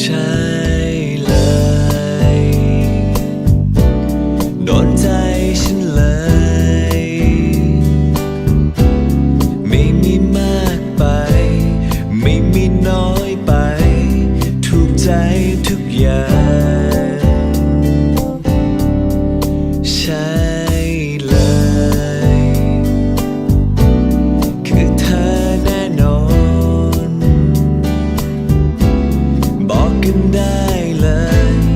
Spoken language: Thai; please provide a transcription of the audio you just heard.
ใช่เลยโดนใจฉันเลย ไม่มีมากไป ไม่มีน้อยไป ถูกใจทุกอย่าง ได้เลย